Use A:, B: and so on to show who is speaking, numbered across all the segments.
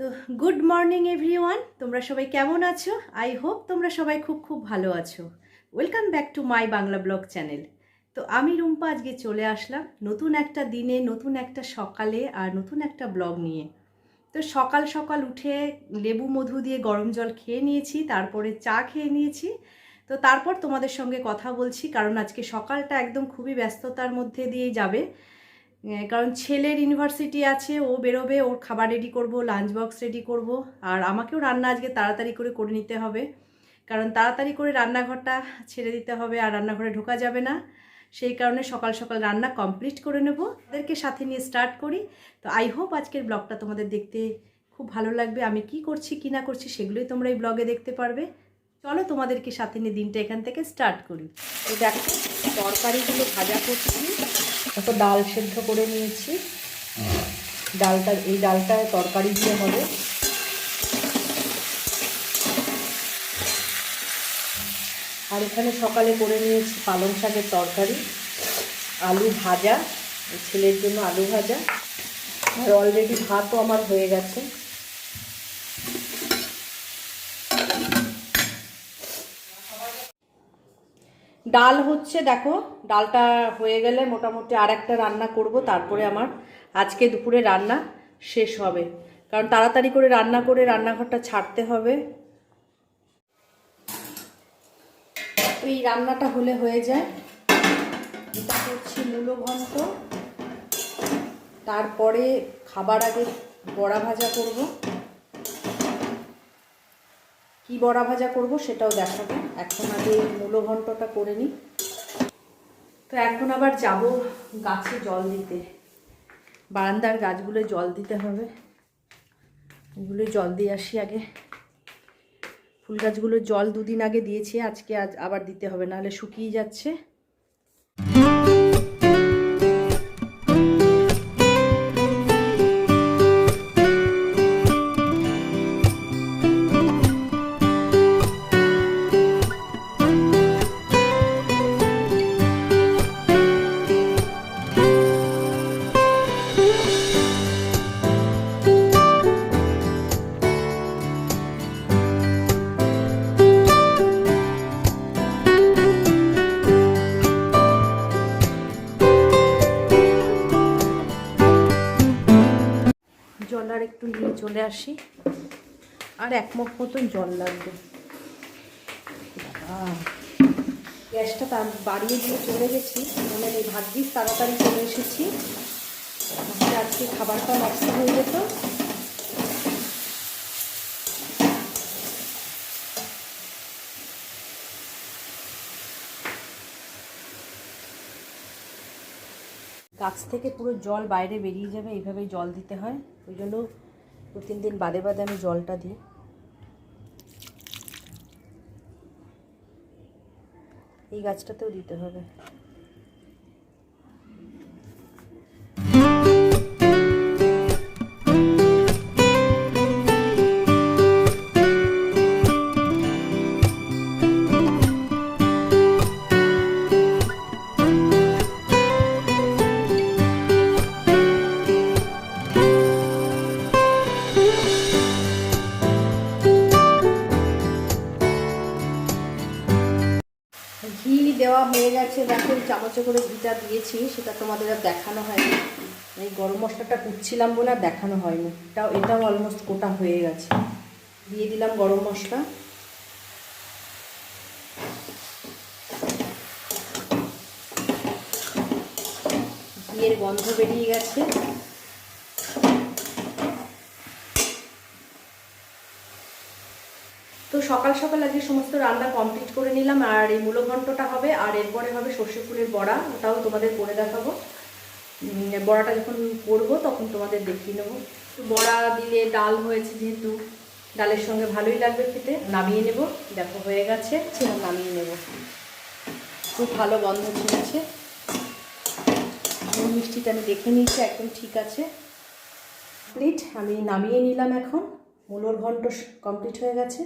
A: তো good morning everyone, তোমরা সবাই কেমন আছো? আই হোপ তোমরা সবাই খুব খুব ভালো আছো। Welcome back to my Bangla blog channel. তো আমি রুম্পা, আজকে চলে আসলাম নতুন একটা দিনে, নতুন একটা সকালে আর নতুন একটা ব্লগ নিয়ে। তো সকাল সকাল উঠে লেবু মধু দিয়ে গরম জল খেয়ে নিয়েছি, তারপরে চা খেয়ে নিয়েছি। তো তারপর তোমাদের সঙ্গে কথা বলছি, কারণ আজকে সকালটা একদম খুবই ব্যস্ততার মধ্যে দিয়েই যাবে। কারণ ছেলের ইউনিভার্সিটি আছে, ও বেরোবে, ওর খাবার রেডি করব লাঞ্চ বক্স রেডি করব, আর আমাকেও রান্না আজকে তাড়াতাড়ি করে করে নিতে হবে। কারণ তাড়াতাড়ি করে রান্নাঘরটা ছেড়ে দিতে হবে, আর রান্নাঘরে ঢোকা যাবে না। সেই কারণে সকাল সকাল রান্না কমপ্লিট করে নেব। তাদেরকে সাথে নিয়ে স্টার্ট করি। তো আই হোপ আজকের ব্লগটা তোমাদের দেখতে খুব ভালো লাগবে। আমি কি করছি, কি না করছি, সেগুলোই তোমরা এই ব্লগে দেখতে পারবে। চলো তোমাদেরকে সাথে নিয়ে দিনটা এখান থেকে স্টার্ট করি। দেখো, তরকারিগুলো ভাজা করছি তো ডাল সেদ্ধ করে নিয়েছি। ডালটা, এই ডালটা তরকারি দিয়ে হবে। আর এখানে সকালে করে নিয়েছি পালং শাকের তরকারি, আলু ভাজা, ছেলের জন্য আলু ভাজা। আর অলরেডি ভাতও আমার হয়ে গেছে। ডাল হচ্ছে, দেখো, ডালটা হয়ে গেলে মোটামুটি আর একটা রান্না করব, তারপরে আমার আজকে দুপুরে রান্না শেষ হবে। কারণ তাড়াতাড়ি করে রান্না করে রান্নাঘরটা ছাড়তে হবে। এই রান্নাটা হলে হয়ে যায়। এটা করছি মূলো ঘন্ট। তারপরে খাবার আগে বড়া ভাজা করব। কি বড়া ভাজা করব সেটাও দেখাবো। এখন আগে মূলো ঘন্টটা করে নিই। তো এখন আবার যাব গাছে জল দিতে। বারান্দার গাছগুলো জল দিতে হবে। এগুলো জল দিয়ে আসি আগে। ফুল গাছগুলো জল দুদিন আগে দিয়েছি, আজকে আজ আবার দিতে হবে, নাহলে শুকিয়ে যাচ্ছে। চলে আসি। আর এক মুখ মতন জল লাগবে। গ্যাসটা তার বাড়িয়ে দিয়ে চলে গেছি। মানে এই ভাগ্যিস তাড়াতাড়ি চলে এসেছি। আজকে খাবারটা নষ্ট হয়ে যেত। গাছ থেকে পুরো জল বাইরে বেরিয়ে যাবে, এইভাবেই জল দিতে হয়। ওই জন্য দু তিন দিন বাদে বাদে আমি জলটা দিই। এই গাছটাতেও দিতে হবে। দেওয়া হয়ে গেছে। দেখো এই চামচে করে ঘিটা দিয়েছি, সেটা তোমাদের আর দেখানো হয়নি। এই গরম মশলাটা কুচ্ছিলাম বলে আর দেখানো হয়নি। এটাও এটাও অলমোস্ট গোটা হয়ে গেছে। দিয়ে দিলাম গরম মশলা। ঘিয়ের গন্ধ বেরিয়ে গেছে। সকাল সকাল আজকে সমস্ত রান্না কমপ্লিট করে নিলাম, আর এই মূলো ঘন্টটা হবে, আর এরপরে হবে সর্ষে ফুলের বড়া, ওটাও তোমাদের করে দেখাবো। বড়াটা যখন করব, তখন তোমাদের দেখিয়ে নেব। বড়া দিলে ডাল হয়েছে যেহেতু, ডালের সঙ্গে ভালোই লাগবে খেতে। নামিয়ে নেব, দেখো হয়ে গেছে নামিয়ে নেব। খুব ভালো গন্ধ ছেড়েছে মিষ্টিটা আমি দেখে নিয়েছি, একদম ঠিক আছে। কমপ্লিট আমি নামিয়ে নিলাম এখন। মূলোর ঘন্ট কমপ্লিট হয়ে গেছে।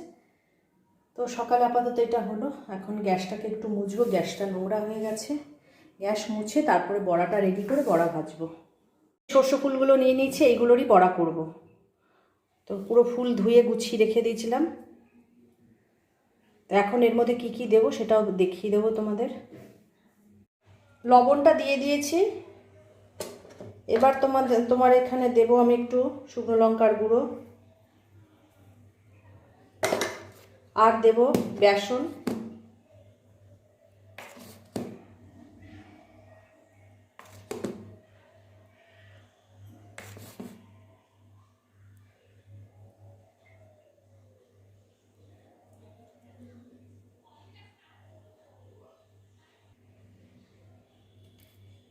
A: তো সকালে আপাতত এটা হলো। এখন গ্যাসটাকে একটু মুছবো। গ্যাসটা নোংরা হয়ে গেছে। গ্যাস মুছে তারপরে বড়াটা রেডি করে বড়া ভাজবো। সর্ষে ফুলগুলো নিয়ে নিয়েছি, এইগুলোরই বড়া করব। তো পুরো ফুল ধুয়ে গুছিয়ে রেখে দিয়েছিলাম। তো এখন এর মধ্যে কি কি দেবো সেটাও দেখিয়ে দেবো তোমাদের। লবণটা দিয়ে দিয়েছি। এবার তোমাদের, তোমার এখানে দেবো আমি একটু শুকনো লঙ্কার গুঁড়ো। আর দেব বেসন।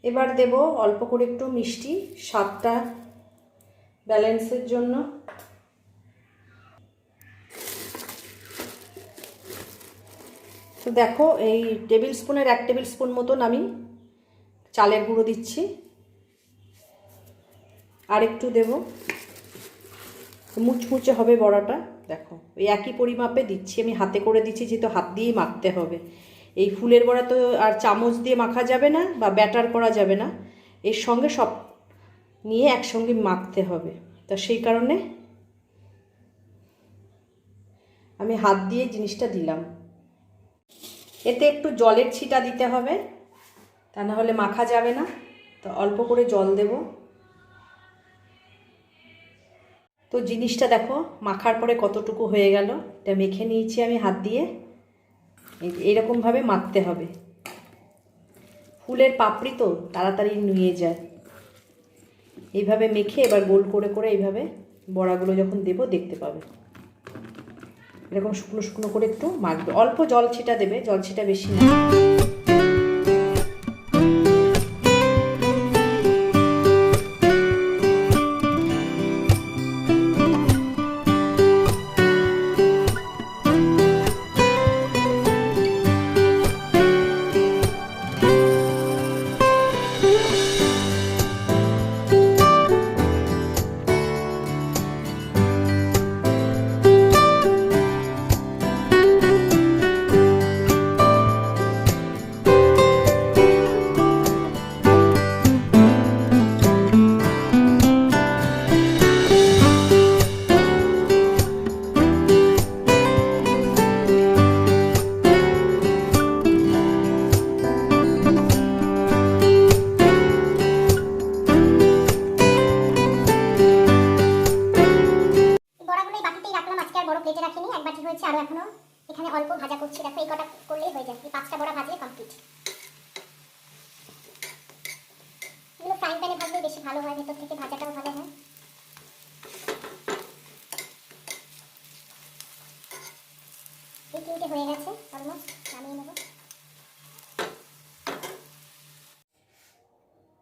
A: এবার দেব অল্প করে একটু মিষ্টি স্বাদটা ব্যালেন্সের জন্য। দেখো, এই টেবিল স্পুনের এক টেবিল স্পুন মতন আমি চালের গুঁড়ো দিচ্ছি। আর একটু দেব। মুচমুচে হবে বড়াটা। দেখো, ওই একই পরিমাপে দিচ্ছি। আমি হাতে করে দিচ্ছি, যেহেতু হাত দিয়েই মাখতে হবে। এই ফুলের বড়া তো আর চামচ দিয়ে মাখা যাবে না বা ব্যাটার করা যাবে না। এর সঙ্গে সব নিয়ে একসঙ্গে মাখতে হবে। তা সেই কারণে আমি হাত দিয়ে জিনিসটা দিলাম। এতে একটু জলের ছিটা দিতে হবে, তা না হলে মাখা যাবে না। তো অল্প করে জল দেব। তো জিনিসটা দেখো, মাখার পরে কতটুকু হয়ে গেল, এটা মেখে নিয়েছি আমি হাত দিয়ে। এইরকমভাবে মাখতে হবে। ফুলের পাপড়ি তো তাড়াতাড়ি নুয়ে যায়। এইভাবে মেখে এবার গোল করে করে এইভাবে বড়াগুলো যখন দেবো দেখতে পাবে। এরকম শুকনো শুকনো করে একটু মাখবে। অল্প জল ছিটা দেবে জল ছিটা বেশি না।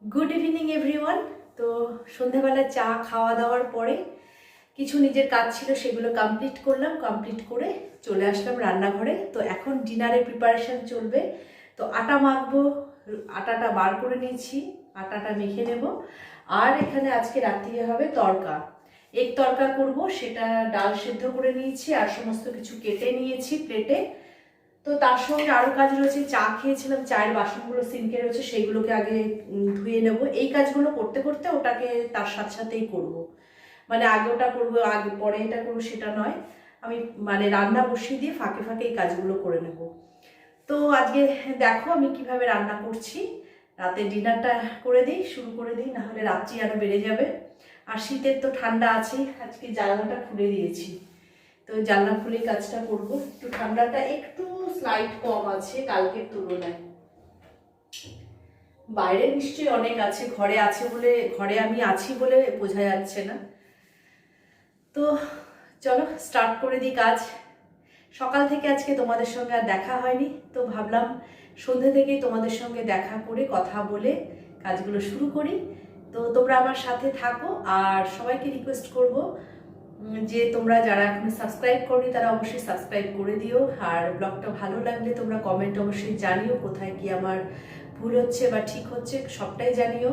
A: গুড ইভিনিং এভরিওয়ান তো সন্ধেবেলা চা খাওয়া দাওয়ার পরে কিছু নিজের কাজ ছিল, সেগুলো কমপ্লিট করলাম কমপ্লিট করে চলে আসলাম রান্নাঘরে। তো এখন ডিনারের প্রিপারেশন চলবে। তো আটা মাখবো, আটাটা বার করে নিয়েছি, আটাটা মেখে নেব। আর এখানে আজকে রাত্রিরে হবে তড়কা এক তড়কা করব, সেটা ডাল সেদ্ধ করে নিয়েছি আর সমস্ত কিছু কেটে নিয়েছি প্লেটে তো তার সঙ্গে আরও কাজ রয়েছে, চা খেয়েছিলাম, চায়ের বাসনগুলো সিনকে রয়েছে, সেইগুলোকে আগে ধুয়ে নেব। এই কাজগুলো করতে করতে ওটাকে তার সাথে সাথেই করব। মানে আগে ওটা করব, আগে পরে এটা করব, সেটা নয়। আমি মানে রান্না বসিয়ে দিয়ে ফাঁকে ফাঁকে এই কাজগুলো করে নেব। তো আজকে দেখো আমি কীভাবে রান্না করছি। রাতে ডিনারটা করে দিই, শুরু করে দিই, নাহলে রাত্রি আরও বেড়ে যাবে। আর শীতের তো ঠান্ডা আছেই, আজকে জানলাটা খুলে দিয়েছি। তো জানলা খুলে কাজটা করব। একটু ঠান্ডাটা একটু স্লাইট কম আছে কালকের তুলনায়। বাইরে নিশ্চয়ই অনেক আছে, ঘরে আছে বলে, ঘরে আমি আছি বলে বোঝা যাচ্ছে না। তো চলো স্টার্ট করে দিই কাজ। সকাল থেকে আজকে তোমাদের সঙ্গে আর দেখা হয়নি, তো ভাবলাম সন্ধে থেকেই তোমাদের সঙ্গে দেখা করে কথা বলে কাজগুলো শুরু করি। তো তোমরা আমার সাথে থাকো, আর সবাইকে রিকোয়েস্ট করব যে তোমরা যারা এখন সাবস্ক্রাইব করনি, তারা অবশ্যই সাবস্ক্রাইব করে দিও। আর ব্লগটা ভালো লাগলে তোমরা কমেন্ট অবশ্যই জানিও কোথায় কি আমার ভুল হচ্ছে বা ঠিক হচ্ছে, সবটাই জানিও।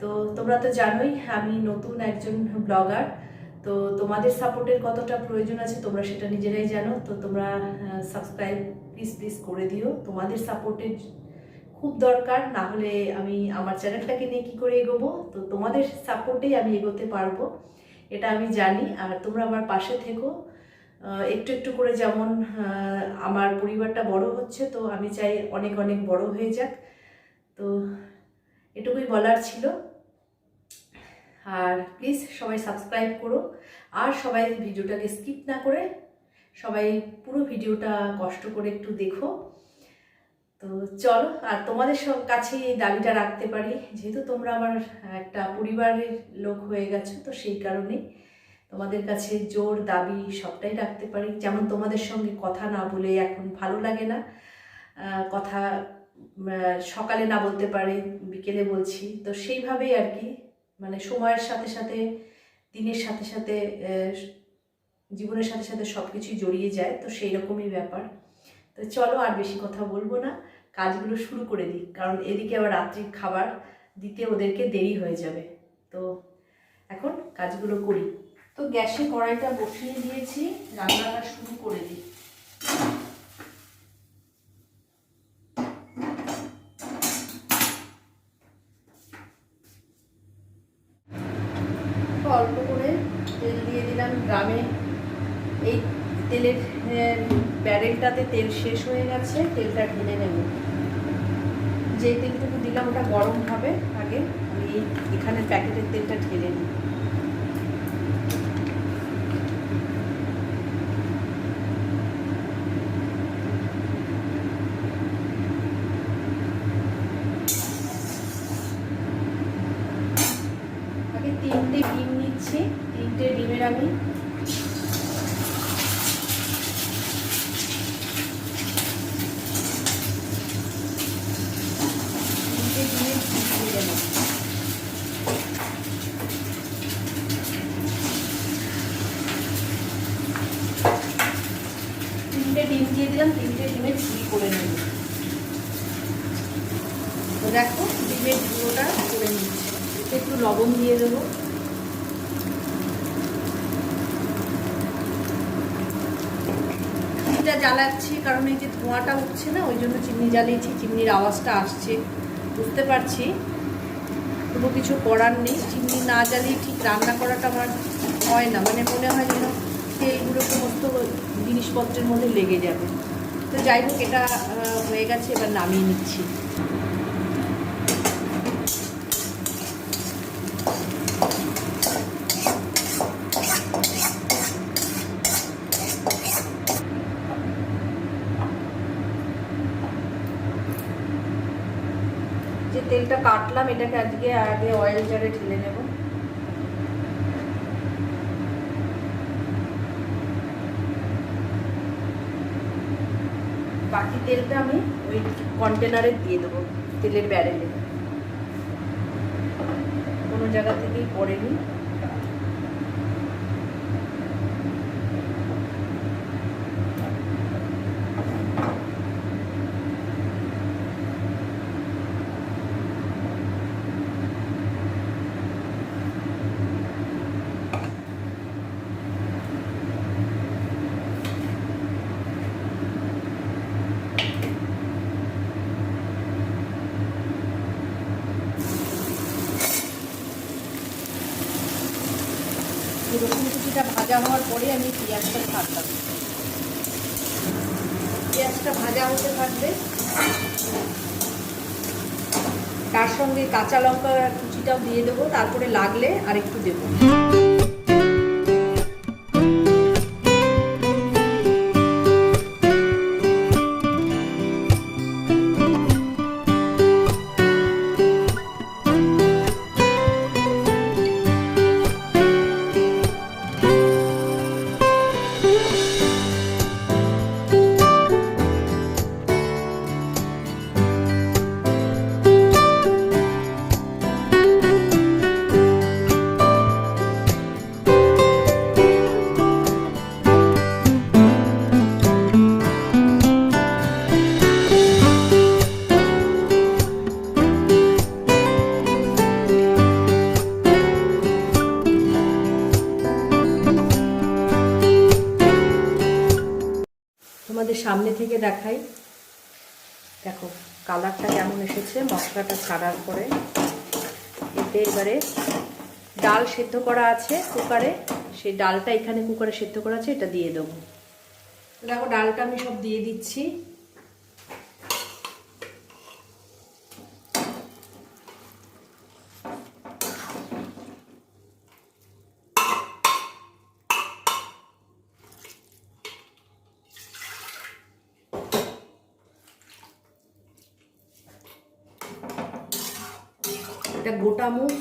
A: তো তোমরা তো জানোই, আমি নতুন একজন ব্লগার তো তোমাদের সাপোর্টের কতটা প্রয়োজন আছে তোমরা সেটা নিজেরাই জানো। তো তোমরা সাবস্ক্রাইব প্লিজ প্লিজ করে দিও। তোমাদের সাপোর্টের খুব দরকার, না হলে আমি আমার চ্যানেলটাকে নিয়ে কী করে এগোবো? তো তোমাদের সাপোর্টেই আমি এগোতে পারব, এটা আমি জানি। আর তোমরা আমার পাশে থেকো। একটু একটু করে যেমন আমার পরিবারটা বড় হচ্ছে, তো আমি চাই অনেক অনেক বড় হয়ে যাক। তো এটুকুই বলার ছিল। আর প্লিজ সবাই সাবস্ক্রাইব করো। আর সবাই ভিডিওটাকে স্কিপ না করে সবাই পুরো ভিডিওটা কষ্ট করে একটু দেখো। তো চলো, আর তোমাদের সব কাছে এই দাবিটা রাখতে পারি। যেহেতু তোমরা আমার একটা পরিবারের লোক হয়ে গেছো, তো সেই কারণেই তোমাদের কাছে জোর, দাবি সবটাই রাখতে পারি। যেমন তোমাদের সঙ্গে কথা না বলে এখন ভালো লাগে না। কথা সকালে না বলতে পারে, বিকেলে বলছি। তো সেইভাবেই আর কি মানে সময়ের সাথে সাথে, দিনের সাথে সাথে জীবনের সাথে সাথে সব কিছুই জড়িয়ে যায়। তো সেই রকমই ব্যাপার। তো চলো আর বেশি কথা বলব না। কাজগুলো শুরু করে দিই, কারণ এদিকে আবার রাত্রির খাবার দিতে ওদেরকে দেরি হয়ে যাবে। তো এখন কাজগুলো করি। তো গ্যাসে কড়াইটা বসিয়ে দিয়েছি, রান্নাটা শুরু করে দিই। অল্প করে তেল দিয়ে দিলাম গ্রামে। এই তেলের ব্যারেলটাতে তেল শেষ হয়ে গেছে, তেলটা ঢেলে নেব। যে তেলটুকু দিলাম, ওটা গরম হবে আগে, আমি এখানে প্যাকেটের তেলটা ঢেলে নিই আগে তিনটে ডিম নিচ্ছি তিনটে ডিমের আমি তিনটে ডিমের দিয়ে দেবো তিনটে ডিম দিয়ে দিলাম তিনটে ডিমের ঝুড়ি করে নেব তো দেখো ডিমের ঝুড়োটা করে নিচ্ছি এতে একটু লবণ দিয়ে দেবো চিমনিটা জ্বালাচ্ছি কারণ এই যে ধোঁয়াটা উঠছে না, ওই জন্য চিমনি জ্বালিয়েছি, চিমনির আওয়াজটা আসছে, বুঝতে পারছি। কোনো কিছু করার নেই, চিমনি না জ্বালিয়ে ঠিক রান্না করাটা আমার হয় না মানে মনে হয় যেন তেলগুলো সমস্ত জিনিসপত্রের মধ্যে লেগে যাবে। তো যাই হোক, এটা হয়ে গেছে, এবার নামিয়ে নিচ্ছি যে তেলটা কাটলাম এটাকে আজকে আগে অয়েল জারে ঢেলে নেব। বাকি তেলটা আমি ওই কন্টেনারে দিয়ে দেবো, তেলের ব্যারেলে কোনো জায়গা থেকেই পড়েনি। রসুন কুচিটা ভাজা হওয়ার পরে আমি পেঁয়াজটা ছাড়লাম পেঁয়াজটা ভাজা হতে থাকবে তার সঙ্গে কাঁচা লঙ্কা কুচিটাও দিয়ে দেবো, তারপরে লাগলে আর একটু দেবো। thank you থেকে দেখাই। দেখো, কালারটা কেমন এসেছে মশলাটা ছাড়ার পরে। এতে এবারে ডাল সেদ্ধ করা আছে কুকারে। সেই ডালটা এখানে কুকারে সেদ্ধ করা আছে, এটা দিয়ে দেবো। দেখো, ডালটা আমি সব দিয়ে দিচ্ছি। মুগ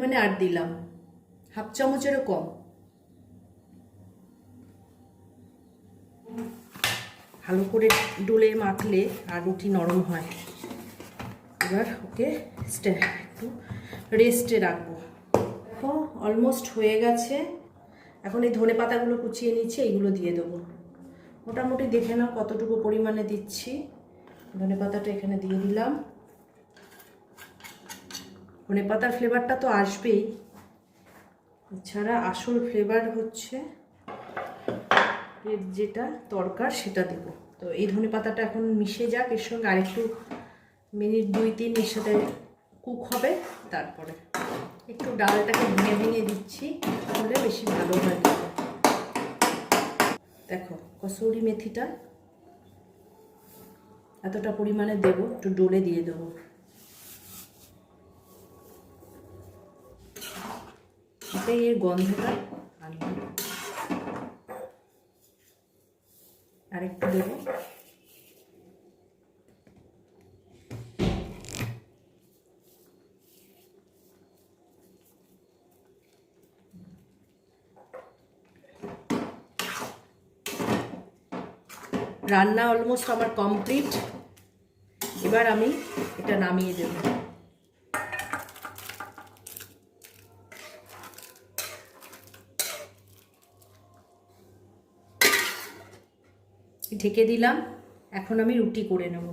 A: মানে আর দিলাম। হাফ চামচেরও কম। ভালো করে ডোলে মাখলে আর রুটি নরম হয়। এবার ওকে একটু রেস্টে রাখব। দেখো অলমোস্ট হয়ে গেছে। এখন এই ধনে পাতাগুলো কুচিয়ে নিচ্ছি, এইগুলো দিয়ে দেবো। মোটামুটি দেখে নাও কতটুকু পরিমাণে দিচ্ছি। ধনে পাতাটা এখানে দিয়ে দিলাম। ধনে পাতার ফ্লেভারটা তো আসবেই। এছাড়া আসল ফ্লেভার হচ্ছে এর যেটা তরকার সেটা দেব। তো এই ধনে পাতাটা এখন মিশে যাক, এর সঙ্গে আরেকটু মিনিট দুই তিন এর সাথে কুক হবে, তারপরে একটু ডালটাকে ভেঙে ভেঙে দিচ্ছি, তাহলে বেশি ভালো হয়। দেখো, কসৌরি মেথিটা এতটা পরিমাণে দেব, একটু ডোলে দিয়ে দেব। এর গন্ধটা আনবে। আরেকটু দেবো। রান্না অলমোস্ট আমার কমপ্লিট এবার আমি এটা নামিয়ে দেব। ঢেকে দিলাম। এখন আমি রুটি করে নেব।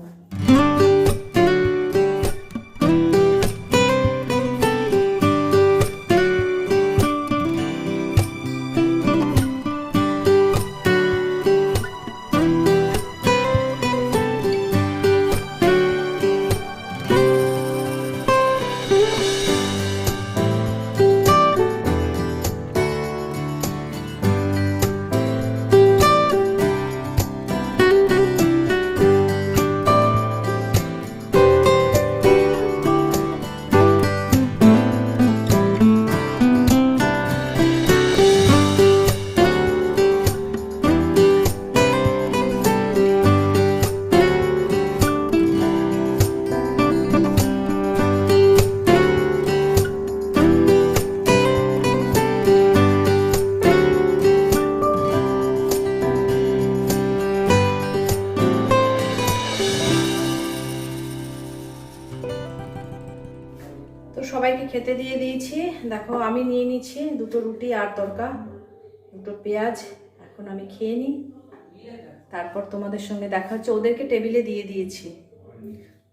A: আমি নিয়ে নিচ্ছি দুটো রুটি আর তরকা, দুটো পেঁয়াজ, এখন আমি খেয়ে নিই। তারপর তোমাদের সঙ্গে দেখা হচ্ছে। ওদেরকে টেবিলে দিয়ে দিয়েছি।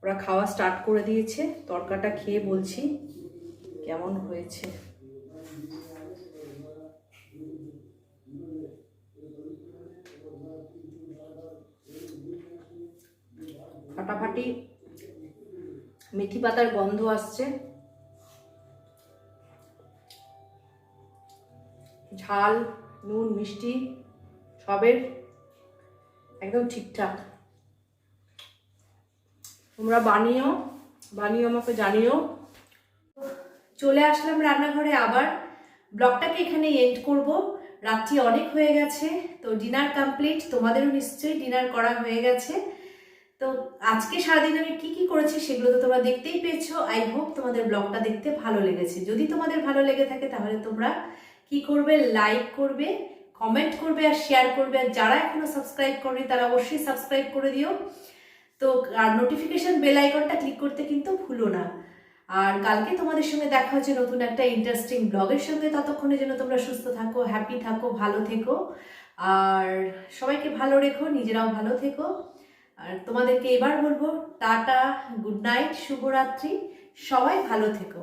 A: ওরা খাওয়া স্টার্ট করে দিয়েছে। তরকাটা খেয়ে বলছি কেমন হয়েছে। ফাটাফাটি, মেথি পাতার গন্ধ আসছে। ঝাল নুন, মিষ্টি, সবের একদম ঠিকঠাক। তোমরা বানিও বানিও আমাকে জানিও। চলে আসলাম রান্নাঘরে আবার। ব্লগটাকে এখানে এন্ড করব। রাত্রি অনেক হয়ে গেছে, তো ডিনার কমপ্লিট তোমাদেরও নিশ্চয়ই ডিনার করা হয়ে গেছে। তো আজকে সারাদিন আমি কি কি করেছি সেগুলো তো তোমরা দেখতেই পেয়েছ। আই হোপ তোমাদের ব্লগটা দেখতে ভালো লেগেছে। যদি তোমাদের ভালো লেগে থাকে তাহলে তোমরা কি করবে লাইক করবে কমেন্ট করবে আর শেয়ার করবে। আর যারা এখনও সাবস্ক্রাইব করবে তারা অবশ্যই সাবস্ক্রাইব করে দিও। তো, আর নোটিফিকেশন বেল আইকনটা ক্লিক করতে কিন্তু ভুলো না। আর কালকে তোমাদের সঙ্গে দেখা হচ্ছে নতুন একটা ইন্টারেস্টিং ব্লগের সঙ্গে। ততক্ষণে যেন তোমরা সুস্থ থাকো হ্যাপি থাকো, ভালো থেকো। আর সবাইকে ভালো রেখো, নিজেরাও ভালো থেকো। আর তোমাদেরকে এবার বলব, টাটা গুড নাইট শুভরাত্রি। সবাই ভালো থেকো।